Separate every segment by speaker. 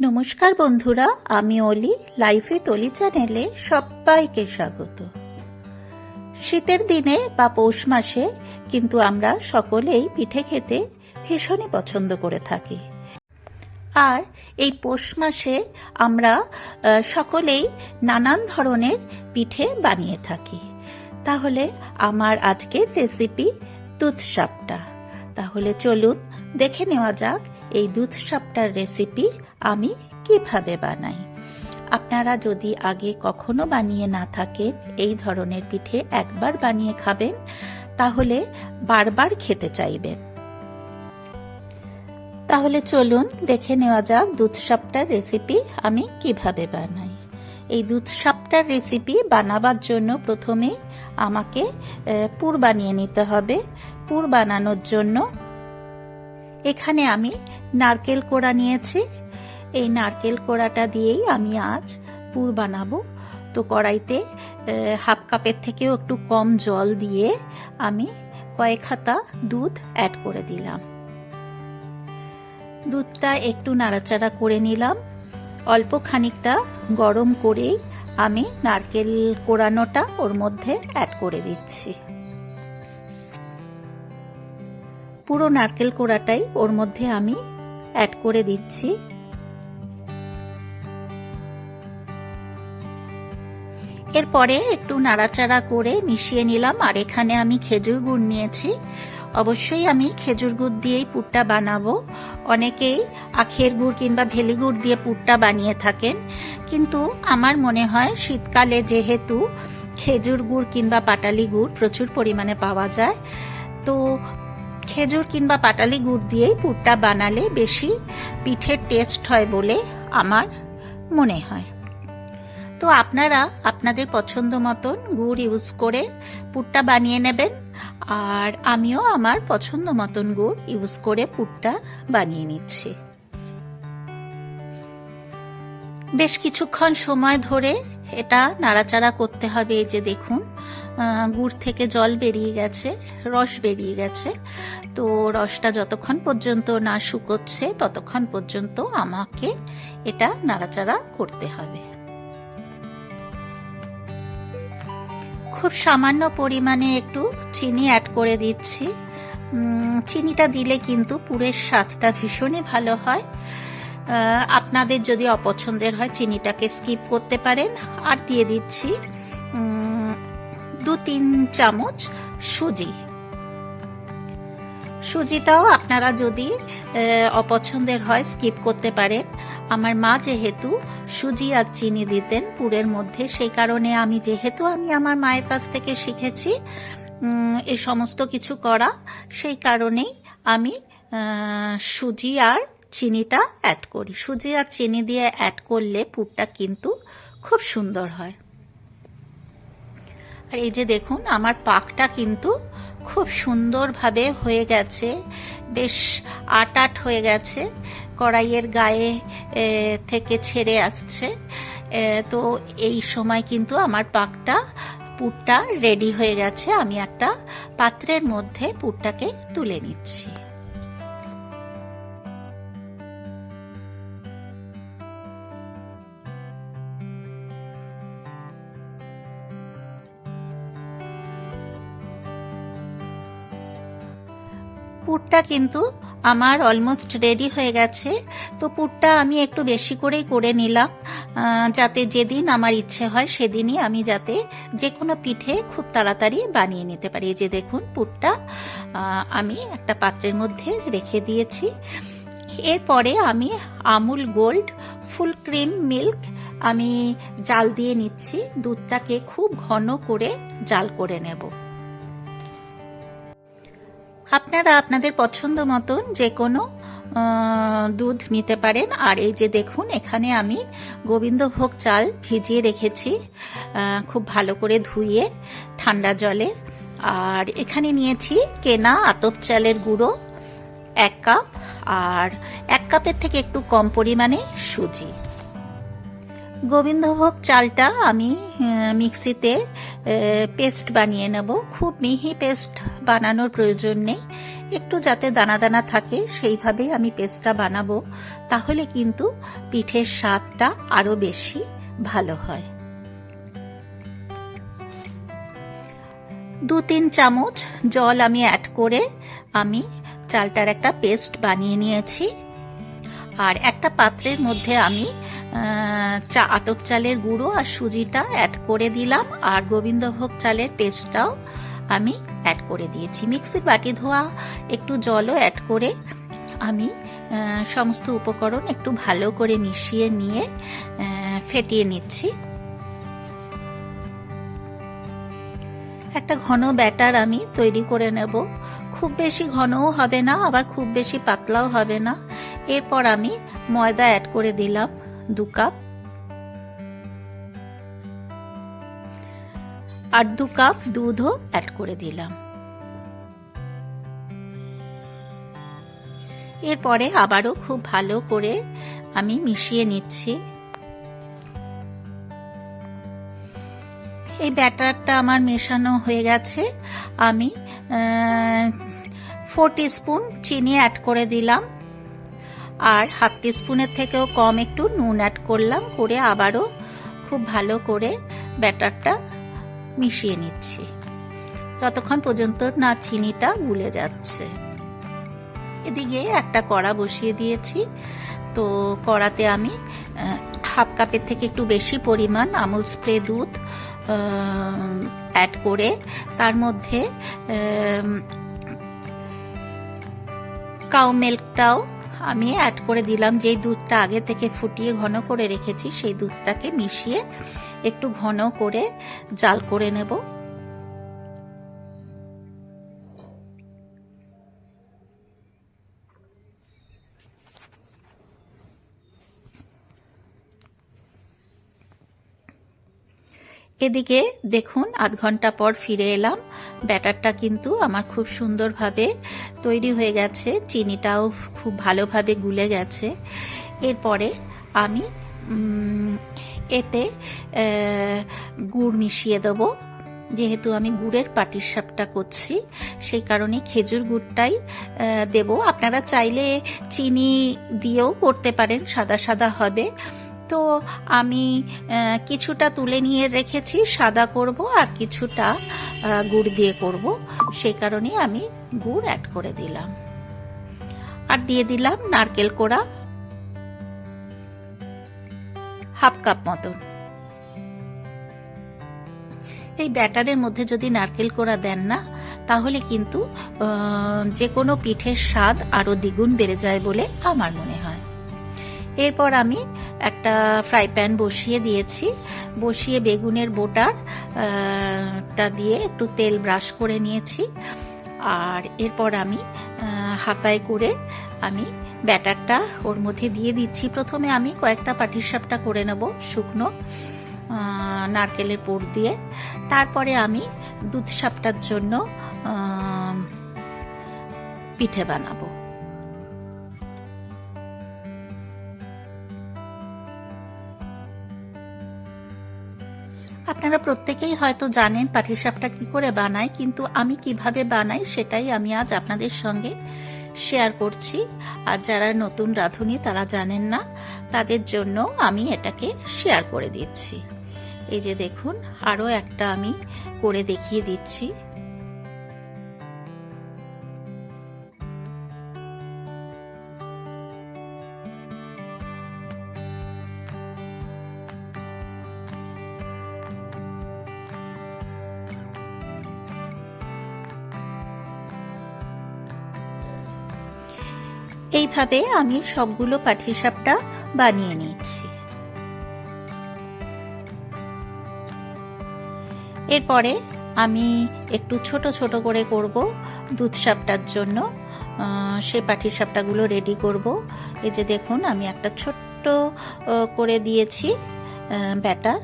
Speaker 1: নমস্কার বন্ধুরা, আমি অলি, লাইফে তলি চ্যানেলে সবাইকে স্বাগত। শীতের দিনে বা পৌষ মাসে কিন্তু আমরা সকলেই পিঠে খেতে ভীষণই পছন্দ করে থাকি। আর এই পৌষ মাসে আমরা সকলেই নানান ধরনের পিঠে বানিয়ে থাকি। তাহলে আমার আজকের রেসিপি দুধ সাপটা। তাহলে চলুন দেখে নেওয়া যাক এই দুধ সাপটার রেসিপি আমি কীভাবে বানাই? আপনারা যদি আগে কখনো বানিয়ে না থাকেন, এই ধরনের পিঠে একবার বানিয়ে খাবেন, তাহলে বারবার খেতে চাইবেন। তাহলে চলুন দেখে নেওয়া যাক দুধ সাপটার রেসিপি আমি কীভাবে বানাই। এই দুধ সাপটার রেসিপি বানাবার জন্য প্রথমে আমাকে পুর বানিয়ে নিতে হবে। পুর বানানোর জন্য এখানে আমি নারকেল কোড়া নিয়েছি। এই নারকেল কোড়াটা দিয়েই আমি আজ পুর বানাবো। তো কড়াইতে হাফ কাপের থেকেও একটু কম জল দিয়ে আমি কয়েক হাতা দুধ অ্যাড করে দিলাম। দুধটা একটু নাড়াচাড়া করে নিলাম। অল্প খানিকটা গরম করেই আমি নারকেল কোড়ানোটা ওর মধ্যে অ্যাড করে দিচ্ছি। পুরো নারকেল কোড়াটাই ওর মধ্যে আমি অ্যাড করে দিচ্ছি। এরপরে একটু নাড়াচাড়া করে মিশিয়ে নিলাম, আর এখানে আমি খেজুর গুড় নিয়েছি। অবশ্যই আমি খেজুর গুড় দিয়েই পুরটা বানাবো। অনেকেই আখের গুড় কিংবা ভেলি গুড় দিয়ে পুরটা বানিয়ে থাকেন, কিন্তু আমার মনে হয় শীতকালে যেহেতু খেজুর গুড় কিংবা পাটালি গুড় প্রচুর পরিমাণে পাওয়া যায়, তো খেজুর কিংবা পাটালি গুড় দিয়েই পুরটা বানালে বেশি পিঠের টেস্ট হয় বলে আমার মনে হয়। তো আপনারা আপনাদের পছন্দ মতন গুড় ইউজ করে পুরটা বানিয়ে নেবেন আর আমিও আমার পছন্দ মতন গুড় ইউজ করে পুরটা বানিয়ে নিচ্ছি। বেশ কিছুক্ষণ সময় ধরে এটা নাড়াচাড়া করতে হবে এই যে দেখুন। গুড় থেকে জল বেরিয়ে গেছে, রস বেরিয়ে গেছে। তো রসটা যতক্ষণ পর্যন্ত না শুকোচ্ছে, ততক্ষণ পর্যন্ত আমাকে এটা নাড়াচাড়া করতে হবে। খুব সামান্য পরিমাণে একটু চিনি অ্যাড করে দিচ্ছি। চিনিটা দিলে কিন্তু পুরের স্বাদটা ভীষণই ভালো হয়। আপনাদের যদি অপছন্দের হয়, চিনিটাকে স্কিপ করতে পারেন। আর দিয়ে দিচ্ছি তিন চামচ সুজি। সুজিটাও আপনারা যদি অপছন্দের হয় স্কিপ করতে পারেন। আমার মা যেহেতু সুজি আর চিনি দিতেন পুরের মধ্যে, সেই কারণে আমি যেহেতু আমি আমার মায়ের কাছ থেকে শিখেছি এ সমস্ত কিছু করা, সেই কারণেই আমি সুজি আর চিনিটা অ্যাড করি। সুজি আর চিনি দিয়ে অ্যাড করলে পুরটা কিন্তু খুব সুন্দর হয়। আর এই যে দেখুন, আমার পাকটা কিন্তু খুব সুন্দরভাবে হয়ে গেছে, বেশ আট আট হয়ে গেছে, কড়াইয়ের গায়ে থেকে ছেড়ে আসছে তো এই সময় কিন্তু আমার পাকটা, পুরটা রেডি হয়ে গেছে, আমি একটা পাত্রের মধ্যে পুরটাকে তুলে নিচ্ছি। পুরটা কিন্তু আমার অলমোস্ট রেডি হয়ে গেছে। তো পুরটা আমি একটু বেশি করেই করে নিলাম। যাতে যেদিন আমার ইচ্ছে হয় সেদিনই আমি যাতে যে কোনো পিঠে খুব তাড়াতাড়ি বানিয়ে নিতে পারি। যে দেখুন পুরটা আমি একটা পাত্রের মধ্যে রেখে দিয়েছি। এরপরে আমি Amul gold full cream milk আমি জাল দিয়ে নিচ্ছি। দুধটাকে খুব ঘন করে জাল করে নেব। আপনারা আপনাদের পছন্দ মতন যে কোনো দুধ নিতে পারেন। আর এই যে দেখুন, এখানে আমি গোবিন্দভোগ চাল ভিজিয়ে রেখেছি খুব ভালো করে ধুয়ে ঠান্ডা জলে। আর এখানে নিয়েছি কেনা আতপ চালের গুঁড়ো এক কাপ। আর এক কাপের থেকে একটু কম পরিমাণে সুজি। গোবিন্দভোগ চালটা আমি মিক্সিতে পেস্ট বানিয়ে নেব। খুব মিহি পেস্ট বানানোর প্রয়োজন নেই। একটু যাতে দানা দানা থাকে, সেইভাবেই আমি পেস্টটা বানাবো। তাহলে কিন্তু পিঠের স্বাদটা আরও বেশি ভালো হয়। দু তিন চামচ জল আমি অ্যাড করে আমি চালটার একটা পেস্ট বানিয়ে নিয়েছি। আর একটা পাত্রের মধ্যে আমি চা, আতপ চালের গুঁড়ো আর সুজিটা অ্যাড করে দিলাম আর গোবিন্দভোগ চালের পেস্টটাও আমি অ্যাড করে দিয়েছি। মিক্সির বাটি ধোয়া, একটু জলও অ্যাড করে আমি সমস্ত উপকরণ একটু ভালো করে মিশিয়ে নিয়ে ফেটিয়ে নিচ্ছি। একটা ঘন ব্যাটার আমি তৈরি করে নেব। খুব বেশি ঘনও হবে না, আবার খুব বেশি পাতলাও হবে না। এরপর আমি ময়দা অ্যাড করে দিলাম দু কাপ আর দু কাপ দুধও অ্যাড করে দিলাম। এরপরে আবারও খুব ভালো করে আমি মিশিয়ে নিচ্ছি। এই ব্যাটারটা আমার মেশানো হয়ে গেছে। আমি ফোর স্পুন চিনি অ্যাড করে দিলাম। আর হাফ স্পুনের থেকেও কম একটু নুন অ্যাড করলাম, করে আবারও খুব ভালো করে ব্যাটারটা মিশিয়ে নিচ্ছি। যতক্ষণ পর্যন্ত না চিনিটা গুলে যাচ্ছে। এদিকে একটা কড়া বসিয়ে দিয়েছি। তো কড়াতে আমি হাফ কাপের থেকে একটু বেশি পরিমাণ আমুল স্প্রে দুধ অ্যাড করে তার মধ্যে কাউ মিল্কটাও আমি অ্যাড করে দিলাম যেই দুধটা আগে থেকে ফুটিয়ে ঘন করে রেখেছি, সেই দুধটাকে মিশিয়ে একটু ঘন করে জাল করে নেব। এদিকে দেখুন, আধ ঘণ্টা পর ফিরে এলাম। ব্যাটারটা কিন্তু আমার খুব সুন্দরভাবে তৈরি হয়ে গেছে। চিনিটাও খুব ভালোভাবে গুলে গেছে। এরপরে আমি এতে গুড় মিশিয়ে দেবো। যেহেতু আমি গুড়ের পাটিসাপটা করছি, সেই কারণে খেজুর গুড়টাই দেব। আপনারা চাইলে চিনি দিয়েও করতে পারেন, সাদা সাদা হবে। তো আমি কিছুটা তুলে নিয়ে রেখেছি, সাদা করব আর কিছুটা গুড় দিয়ে করব। সেই কারণে আমি গুড় অ্যাড করে দিলাম। আর দিয়ে দিলাম নারকেল কোড়া। হাফ কাপ মতন। এই ব্যাটারের মধ্যে যদি নারকেল কোড়া দেন না, তাহলে কিন্তু যে কোনো পিঠের স্বাদ আরও দ্বিগুণ বেড়ে যায় বলে আমার মনে হয়। এরপর আমি একটা ফ্রাই প্যান বসিয়ে দিয়েছি। বসিয়ে বেগুনের বোটার টা দিয়ে একটু তেল ব্রাশ করে নিয়েছি। আর এরপর আমি হাতায় করে আমি ব্যাটারটা ওর মধ্যে দিয়ে দিচ্ছি। প্রথমে আমি কয়েকটা পাটিসাপটা করে নেব শুকনো নারকেলের পুর দিয়ে। তারপরে আমি দুধ সাপটার জন্য পিঠে বানাবো। আপনারা প্রত্যেকেই হয়তো জানেন পাটিসাপটা কি করে বানায়, কিন্তু আমি কীভাবে বানাই সেটাই আমি আজ আপনাদের সঙ্গে শেয়ার করছি। আর যারা নতুন রাঁধুনি, তারা জানেন না, তাদের জন্য আমি এটাকে শেয়ার করে দিচ্ছি। এই যে দেখুন, আরও একটা আমি করে দেখিয়ে দিচ্ছি। এইভাবে আমি সবগুলো পাঠিসাপটা বানিয়ে নিয়েছি। এরপরে আমি একটু ছোট ছোট করে করব দুধ সাপটার জন্য সে পাঠির সাপটাগুলো রেডি করব। এই যে দেখুন, আমি একটা ছোট্ট করে দিয়েছি ব্যাটার।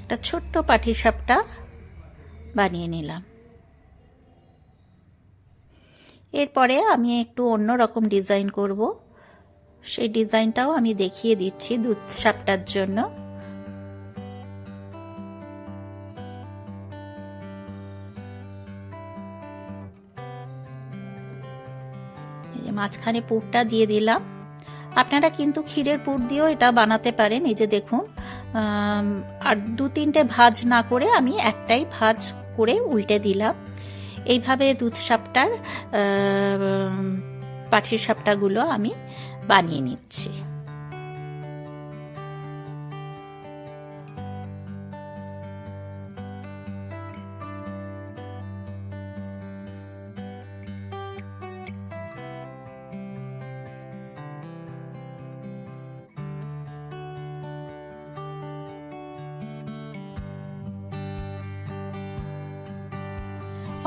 Speaker 1: একটা ছোট্ট পাঠির সাপটা বানিয়ে নিলাম। এরপরে আমি একটু অন্য রকম ডিজাইন করব। সেই ডিজাইনটাও আমি দেখিয়ে দিচ্ছি দুধ সাপটার জন্য মাঝখানে পুরটা দিয়ে দিলাম। আপনারা কিন্তু ক্ষীরের পুর দিয়েও এটা বানাতে পারেন। এই যে দেখুন আর দু তিনটে ভাজ না করে আমি একটাই ভাজ করে উল্টে দিলাম। এইভাবে দুধ সাপটার পাখির সাপটাগুলো আমি বানিয়ে নিচ্ছি।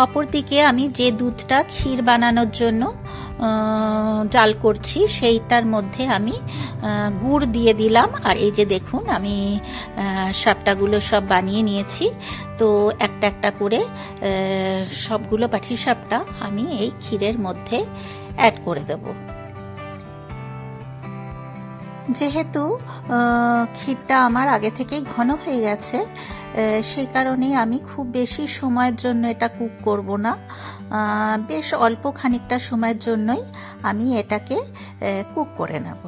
Speaker 1: অপরদিকে আমি যে দুধটা ক্ষীর বানানোর জন্য জাল করছি, সেইটার মধ্যে আমি গুড় দিয়ে দিলাম। আর এই যে দেখুন, আমি সাপটাগুলো সব বানিয়ে নিয়েছি। তো একটা একটা করে সবগুলো পাঠির সাপটা আমি এই ক্ষীরের মধ্যে অ্যাড করে দেবো। যেহেতু ক্ষীরটা আমার আগে থেকেই ঘন হয়ে গেছে সেই কারণে আমি খুব বেশি সময়ের জন্য এটা কুক করব না। বেশ অল্প খানিকটা সময়ের জন্যই আমি এটাকে কুক করে নেব।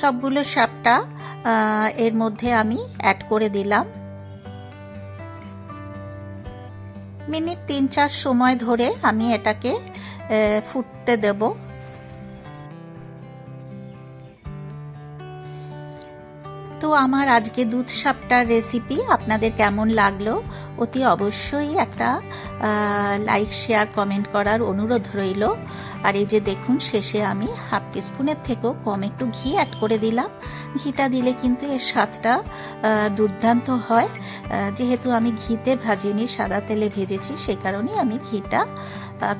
Speaker 1: সবগুলো সাপটা এর মধ্যে আমি অ্যাড করে দিলাম। মিনিট তিন চার সময় ধরে আমি এটাকে ফুটতে দেব। আমার আজকে দুধ সাপটার রেসিপি আপনাদের কেমন লাগল অতি অবশ্যই একটা লাইক শেয়ার কমেন্ট করার অনুরোধ রইল। আর এই যে দেখুন, শেষে আমি হাফ টিস্পুনের থেকেও কম একটু ঘি অ্যাড করে দিলাম। ঘিটা দিলে কিন্তু এর স্বাদটা দুর্দান্ত হয়। যেহেতু আমি ঘিতে ভাজিনি, সাদা তেলে ভেজেছি সেই কারণে আমি ঘিটা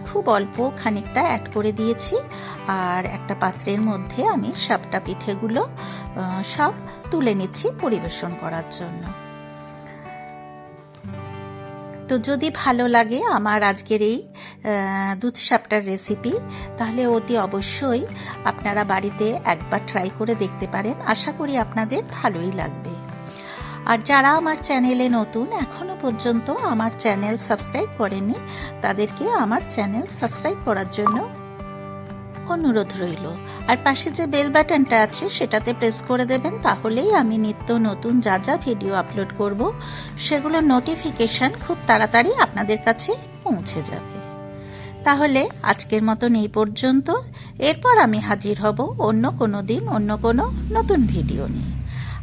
Speaker 1: খুব অল্প খানিকটা অ্যাড করে দিয়েছি। আর একটা পাত্রের মধ্যে আমি সাপটা পিঠেগুলো সব তুলে নিচ্ছি পরিবেশন করার জন্য। তো যদি ভালো লাগে আমার আজকের এই দুধ সাপটার রেসিপি তাহলে অতি অবশ্যই আপনারা বাড়িতে একবার ট্রাই করে দেখতে পারেন। আশা করি আপনাদের ভালোই লাগবে। আর যারা আমার চ্যানেলে নতুন, এখনও পর্যন্ত আমার চ্যানেল সাবস্ক্রাইব করেনি তাদেরকে আমার চ্যানেল সাবস্ক্রাইব করার জন্য অনুরোধ রইল। আর পাশে যে বেল বাটনটা আছে, সেটাতে প্রেস করে দেবেন, তাহলেই আমি নিত্য নতুন যা যা ভিডিও আপলোড করব সেগুলোর নোটিফিকেশন খুব তাড়াতাড়ি আপনাদের কাছে পৌঁছে যাবে। তাহলে আজকের মতন এই পর্যন্ত। এরপর আমি হাজির হব অন্য কোনো দিন, অন্য কোনো নতুন ভিডিও নিয়ে।